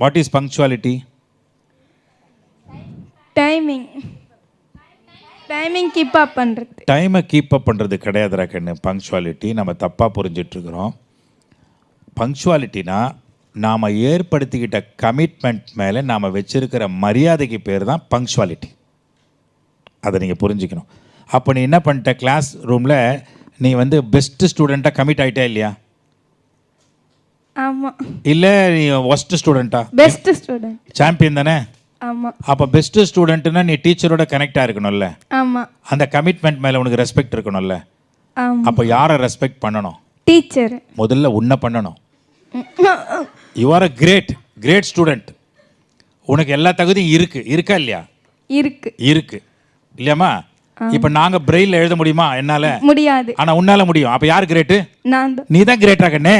What is punctuality timing timing keep up பண்ணுறது டைமை keep up பண்ணுறது கிடையாதுடா கண்ணு பங்க்சுவாலிட்டி நம்ம தப்பாக புரிஞ்சிட்ருக்குறோம். பங்க்சுவாலிட்டினா நாம் ஏற்படுத்திக்கிட்ட கமிட்மெண்ட் மேலே நாம் வச்சிருக்கிற மரியாதைக்கு பேர் தான் பங்க்சுவாலிட்டி அதை நீங்கள் புரிஞ்சுக்கணும். அப்போ நீ என்ன பண்ணிட்ட கிளாஸ் ரூமில் நீ வந்து பெஸ்ட் ஸ்டூடெண்ட்டாக கமிட் ஆகிட்டே இல்லையா? ஆமாம் இல்லை நீ ஒஸ்ட் ஸ்டூடெண்ட்டா பெஸ்ட் ஸ்டூடெண்ட் சாம்பியன் தானே? ஆமாம் அப்போ பெஸ்ட் ஸ்டூடெண்ட்னா நீ டீச்சரோட கனெக்டாக இருக்கணும்ல? ஆமாம் அந்த கமிட்மெண்ட் மேலே உனக்கு ரெஸ்பெக்ட் இருக்கணும்ல? ஆமாம் அப்போ யாரை ரெஸ்பெக்ட் பண்ணணும்? டீச்சர் முதல்ல உன்னை பண்ணணும். You are a great great student உனக்கு எல்லா தகுதியும் இருக்கு. இருக்கா இல்லையா? இருக்கு. இருக்கு. இல்லையாம்மா? இப்போ நாங்கள் பிரெயிலில் எழுத முடியுமா? என்னால்? முடியாது. ஆனால் உன்னால முடியும். அப்போ யார் கிரேட்டு நான் நீ தான் கிரேட்டா கண்ணே.